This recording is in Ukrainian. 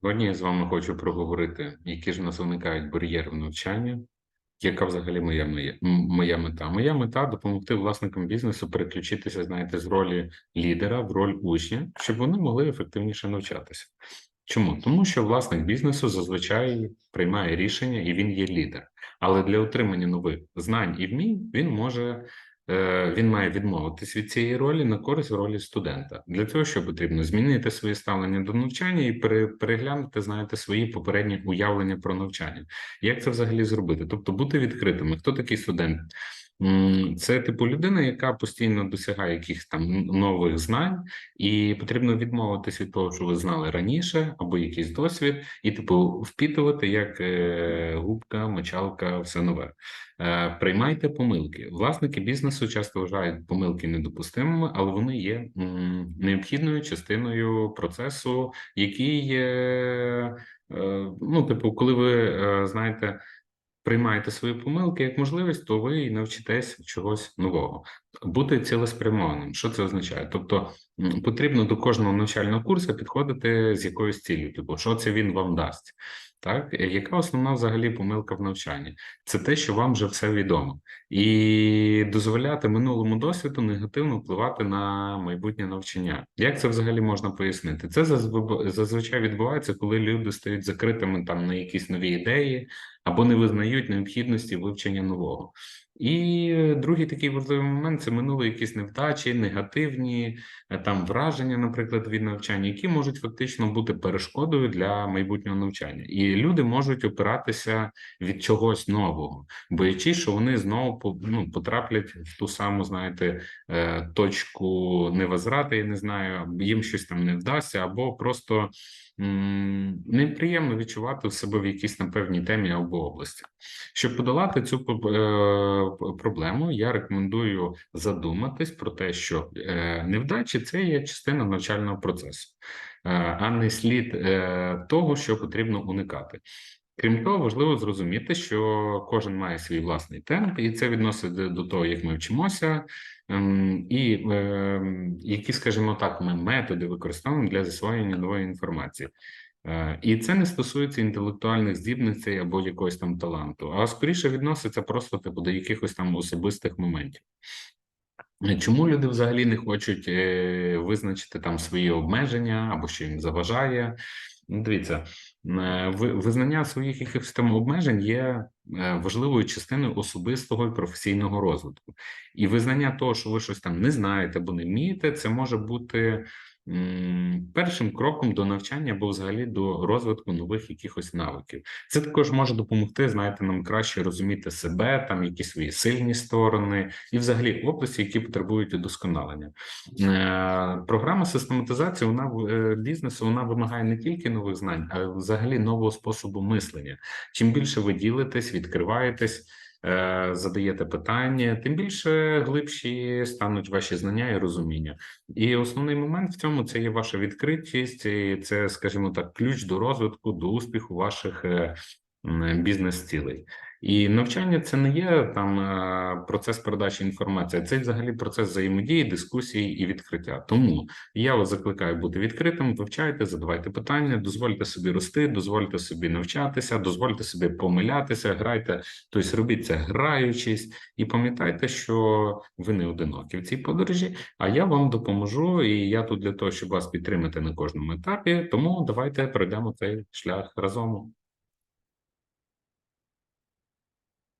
Сьогодні я з вами хочу проговорити, які ж у нас виникають бар'єри в навчанні, яка взагалі моя, моя, мета. Моя мета допомогти власникам бізнесу переключитися, знаєте, з ролі лідера в роль учня, щоб вони могли ефективніше навчатися. Чому? Тому що власник бізнесу зазвичай приймає рішення і він є лідер. Але для отримання нових знань і вмінь він може він має відмовитись від цієї ролі на користь ролі студента. Для цього що потрібно змінити своє ставлення до навчання і пере- переглянути, знаєте, свої попередні уявлення про навчання. Як це взагалі зробити? Тобто бути відкритими. Хто такий студент? Це типу людина, яка постійно досягає якихось там нових знань, і потрібно відмовитись від того, що ви знали раніше, або якийсь досвід, і типу впітувати як е, губка, мочалка, все нове. Е, Приймайте помилки. Власники бізнесу часто вважають помилки недопустимими, але вони є необхідною частиною процесу, який є, е, ну, типу, коли ви знаєте. Приймаєте свої помилки як можливість, то ви і навчитесь чогось нового. Бути цілеспрямованим. Що це означає? Тобто потрібно до кожного навчального курсу підходити з якоюсь ціллю, типу, що це він вам дасть. Так, яка основна взагалі помилка в навчанні? Це те, що вам вже все відомо, і дозволяти минулому досвіду негативно впливати на майбутнє навчання. Як це взагалі можна пояснити? Це зазв- зазвичай відбувається, коли люди стають закритими там на якісь нові ідеї або не визнають необхідності вивчення нового. І другий такий важливий момент це минули якісь невдачі, негативні е, там враження, наприклад, від навчання, які можуть фактично бути перешкодою для майбутнього навчання. І люди можуть опиратися від чогось нового, боячись, що вони знову ну, потраплять в ту саму, знаєте, е, точку невозврати, я не знаю, їм щось там не вдасться, або просто неприємно відчувати в себе в якійсь на певній темі або області. Щоб подолати цю е, проблему, я рекомендую задуматись про те, що е, невдачі це є частина навчального процесу, е, а не слід того, що потрібно уникати. Крім того, важливо зрозуміти, що кожен має свій власний темп, і це відносить до того, як ми вчимося, ем, і ем, які, скажімо так, ми методи використовуємо для засвоєння нової інформації. Е, І це не стосується інтелектуальних здібностей або якогось там таланту, а скоріше відноситься просто типу до якихось там особистих моментів. Чому люди взагалі не хочуть е, визначити там свої обмеження або що їм заважає? Ну, Дивіться, визнання своїх якихось там обмежень є е, важливою частиною особистого і професійного розвитку. І визнання того, що ви щось там не знаєте або не вмієте, це може бути першим кроком до навчання або взагалі до розвитку нових якихось навиків. Це також може допомогти, знаєте, нам краще розуміти себе, там які свої сильні сторони, і взагалі області, які потребують удосконалення. Е, Програма систематизації вона е, бізнесу вона вимагає не тільки нових знань, а й взагалі нового способу мислення. Чим більше ви ділитесь, відкриваєтесь. е, Задаєте питання, тим більше глибші стануть ваші знання і розуміння. І основний момент в цьому це є ваша відкритість, і це, скажімо так, ключ до розвитку, до успіху ваших е, бізнес-цілей. І навчання це не є там е, процес передачі інформації, це взагалі процес взаємодії, дискусії і відкриття. Тому я вас закликаю бути відкритим, вивчайте, задавайте питання, дозвольте собі рости, дозвольте собі навчатися, дозвольте собі помилятися, грайте, тобто робіть це граючись, і пам'ятайте, що ви не одинокі в цій подорожі. А я вам допоможу, і я тут для того, щоб вас підтримати на кожному етапі. Тому давайте пройдемо цей шлях разом.